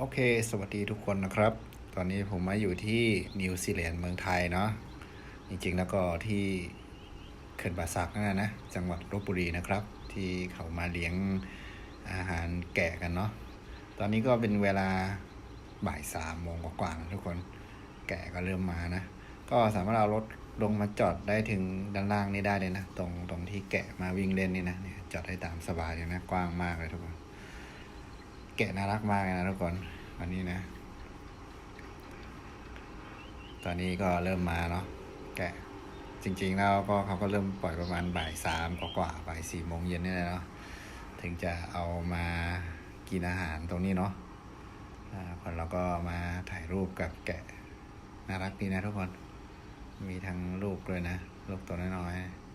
โอเค สวัสดีทุกคนนะครับ ตอนนี้ผมมาอยู่ที่นิวซีแลนด์เมืองไทยเนาะ จริงๆแล้วก็ที่เขื่อนป่าสักนั่นนะนะ จังหวัดลบบุรีนะครับ ที่เขามาเลี้ยงอาหารแกะกันเนาะ ตอนนี้ก็เป็นเวลาบ่ายสามโมงกว่าๆนะทุกคน แกะก็เริ่มมานะ ก็สามารถเอารถลงมาจอดได้ถึงด้านล่างนี่ได้เลยนะ ตรงตรงที่แกะมาวิ่งเล่นนี่นะเจอดได้ตามสบายเลยนะ กว้างมากเลยทุกคน แกะน่ารักมากนะทุกคนวันนี้นะ ตอนนี้ก็เริ่มมาเนาะแกะจริงๆแล้วก็เขาก็เริ่มปล่อยประมาณบ่ายสามกว่าบ่ายสี่โมงเย็นนี่แหละเนาะถึงจะเอามากินอาหารตรงนี้เนาะอ่าคนเราก็มาถ่ายรูปกับแกะน่ารักดีนะทุกคน มีทั้งลูกเลยนะลูกตัวน้อยๆ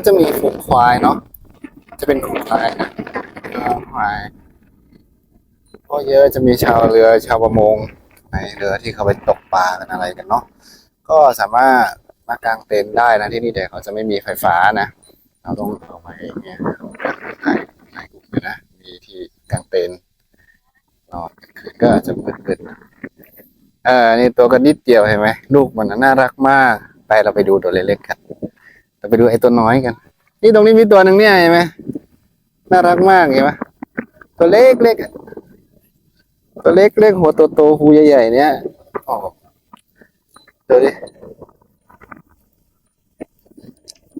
ก็จะมีฝูงควายเนาะจะเป็นฝูงควายนะควายก็เยอะจะมีชาวเรือชาวประมงในเรือที่เขาไปตกปลากันอะไรกันเนาะก็สามารถมากางเต็นท์ได้นะที่นี่แต่เขาจะไม่มีไฟฟ้านะเราต้องเอามาเองเนี่ยถ่ายถ่ายกลุ่มเลยนะมีที่กางเต็นท์นอนคืนก็จจะมืดๆนะเออนี่ตัวกันนิดเดียวเห็นไหมลูกมันน่ารักมาก ไปเราไปดูตัวเล็กๆกัน ไปดูไอ้ตัวน้อยกัน นี่ตรงนี้มีตัวหนึ่งเนี่ยเห็นไหมน่ารักมากเห็นไหมตัวเล็กเล็กอะตัวเล็กเล็กหัวโตโตหูใหญ่ๆเนี่ยอ๋อดูดิ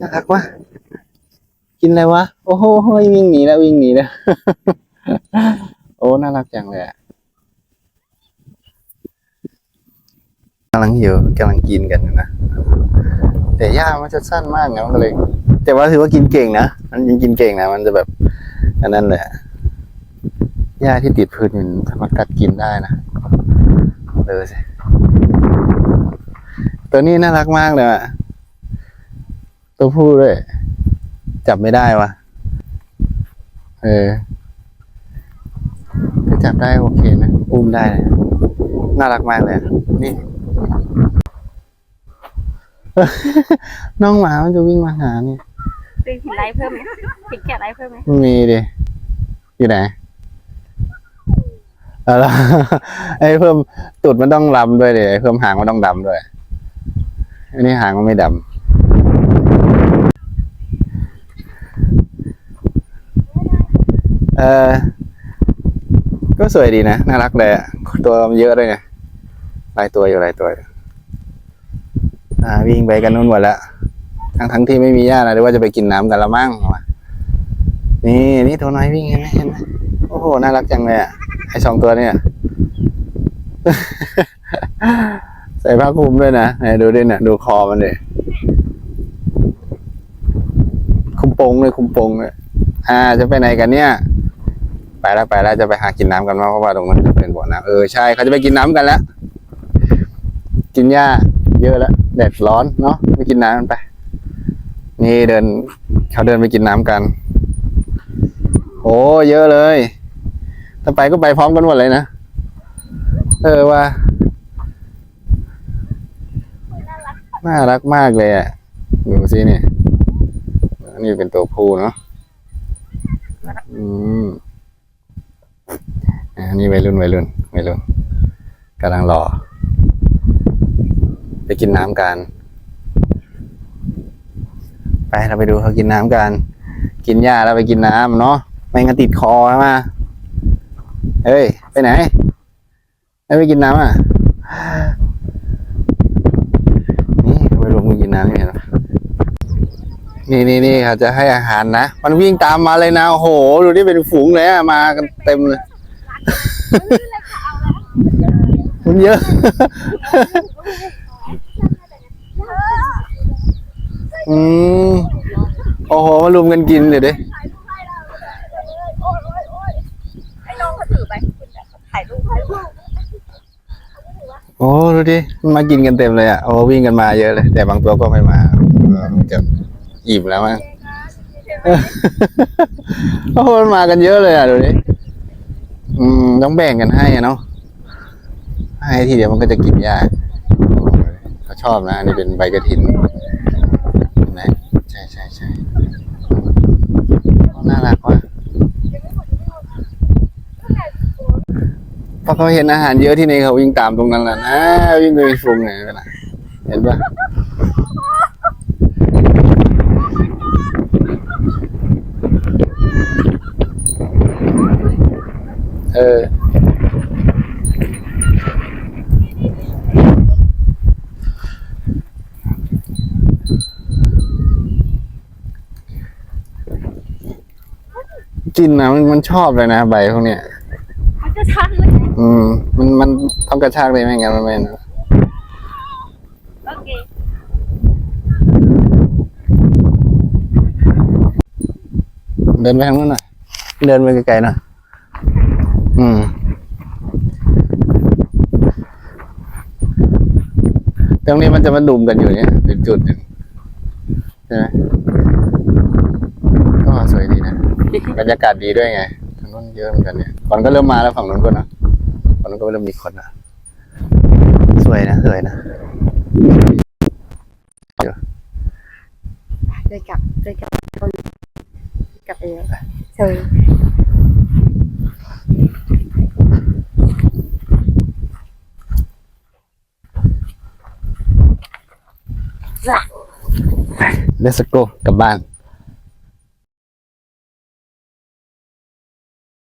น่ารักวะกินอะไรวะ โอ้โหวิ่งหนีแล้ววิ่งหนีแล้วโอ้น่ารักจังเลยอะกำลังหิวกำลังกินกันนะ แต่หญ้ามันจะสั้นมากไงมันก็เลย แต่ว่าถือว่ากินเก่งนะมันยังกินเก่งนะมันจะแบบอันนั้นแหละหญ้าที่ติดพื้นมันสามารถกัดกินได้นะเออสิตัวนี้น่ารักมากเลยอะตัวผู้ด้วยจับไม่ได้วะเออถ้าจับได้โอเคนะ อุ้มได้ น่ารักมากเลย นี่ น้องหมามันจะวิ่งมาหาเนี่ยตีหินไลท์เพิ่มไหมหินแกะไลท์เพิ่มไหมมีดิอยู่ไหนเอาละไอ้เพิ่มตูดมันต้องลำด้วยดิไอ้เพิ่มหางมันต้องดำด้วย อันนี้หางมันไม่ดำเออก็สวยดีนะ น่ารักเลยอะตัวมันเยอะด้วยไงหลายตัวอยู่หลายตัวอยู่ อ่าวิ่งไปกันนู่นหมดแล้วทั้งทั้งที่ไม่มีหญ้านะหรือว่าจะไปกินน้ำกันละมั่งนี่นี่ตัวน้อยวิ่งเห็นไหมเห็นไหมโอ้โหน่ารักจังเลยอะไอสองตัวเนี่ยใส่ผ้าคลุมด้วยนะไหนดูดิเนี่ยดูคอมันเลยคุมโปงเลยคุมโปงเลยอ่า จะไปไหนกันเนี่ย ไปแล้วไปแล้วจะไปหากินน้ำกันมาเพราะว่าตรงนั้นเป็นบ่อน้ำเออใช่เขาจะไปกินน้ำกันแล้ว กินหญ้า เยอะแล้วแดดร้อนเนาะไปกินน้ำกันไป นี่เดินเขาเดินไปกินน้ำกัน โอ้เยอะเลยถ้าไปก็ไปพร้อมกันหมดเลยนะ เออว่า น่ารักมากเลยอะ ดูสิเนี่ยนี่เป็นตัวผู้เนาะ อืมอันนี้วัยรุ่นวัยรุ่นวัยรุ่นกำลังรอ ไปกินน้ำกัน ไปเราไปดูเขากินน้ำกัน กินหญ้าแล้วไปกินน้ำเนาะไม่งั้นติดคอใช่ไหมเฮ้ย ไปไหน ไม่ไปกินน้ำอะ นี่ไปลงมือกินน้ำนี่เห็นไหมนี่นี่นี่เขาจะให้อาหารนะ มันวิ่งตามมาเลยนะ โอ้โห ดูนี่เป็นฝูงเลยอะมากันเต็มเลย มันเยอะ อืมโอ้โหมารุมกันกินเดี๋ยวดิให้น้องเขาถือไปคุณแบบถ่ายรูปให้รูปโอ้ดูดิมันมากินกันเต็มเลยอะโอ้วิ่งกันมาเยอะเลย แต่บางตัวก็ไม่มาเออมันจะอิ่มแล้วมั้งโอ้มันมากันเยอะเลยอะดูดิอืมต้องแบ่งกันให้อะเนาะให้ทีเดียวมันก็จะกินยากเขาชอบนะอันนี่เป็นใบกระถินเห็นไหมใช่ใช่ใช่น่ารักว่ะพอ เขาเห็นอาหารเยอะที่นี่เขาวิ่งตามตรงนั้นแหละนะวิ่งไปฟุ้งไงกันนะเห็นปะเออกินนะมันมันชอบเลยนะใบพวกเนี้ย มันจะชันเลย อืม มันมันต้องกระชากเลยไม่งั้นมันไม่นะโอเคเดินไปทางนู้นหน่อยเดินไปไกลๆหน่อยอืม ตรงนี้มันจะมาดุมกันอยู่เนี่ยเป็นจุดหนึ่งใช่ไหมก็สวยดีนะ บรรยากาศดีด้วยไงทางนู้นเยอะเหมือนกันเนี่ยคนก็เริ่มมาแล้วฝั่งนู้นก็นะ ฝั่งนู้นก็เริ่มมีคนนะสวยนะสวยนะเดินกลับเดินกลับคนกลับไปเลยเชิญจ้ะเลสโกกลับบ้าน